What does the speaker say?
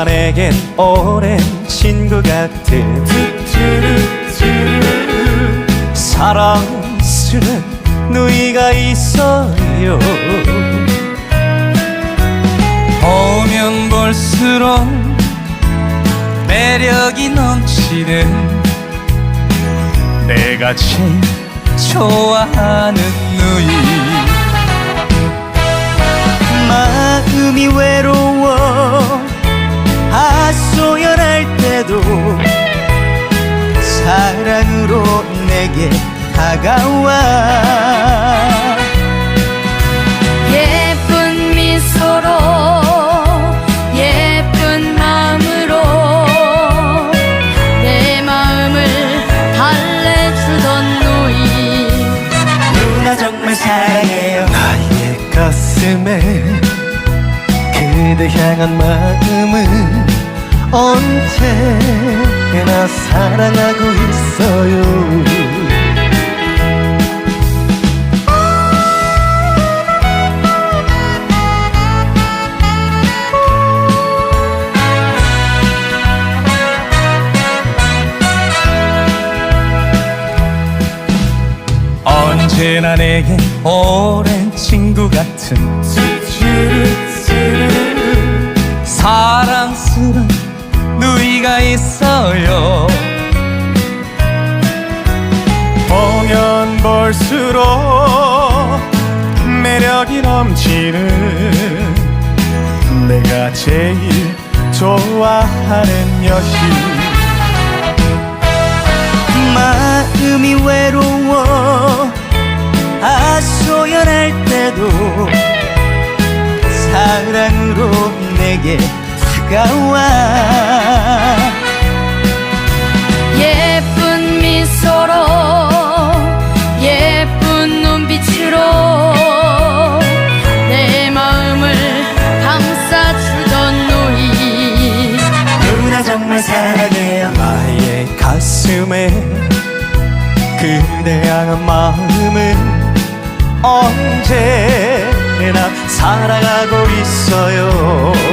언제나 내겐 오랜 친구 같은 사랑스런 누이가 있어요. 보면 볼수록 매력이 넘치는 내가 제일 좋아하는 누이. 마음이 외로 사랑으로 내게 다가와. 예쁜 미소로 예쁜 마음으로 내 마음을 달래주던 누이 누나 정말 사랑해요. 나의 가슴에 그대 향한 마음은 언제나 사랑하고 있어요. 언제나 내겐 오랜 친구 같은 볼수록 매력이 넘치는 내가 제일 좋아하는 여신. 마음이 외로워 하소연할 때도 사랑으로 내게 다가와 가슴에 그대 향한 마음은 언제나 사랑하고 있어요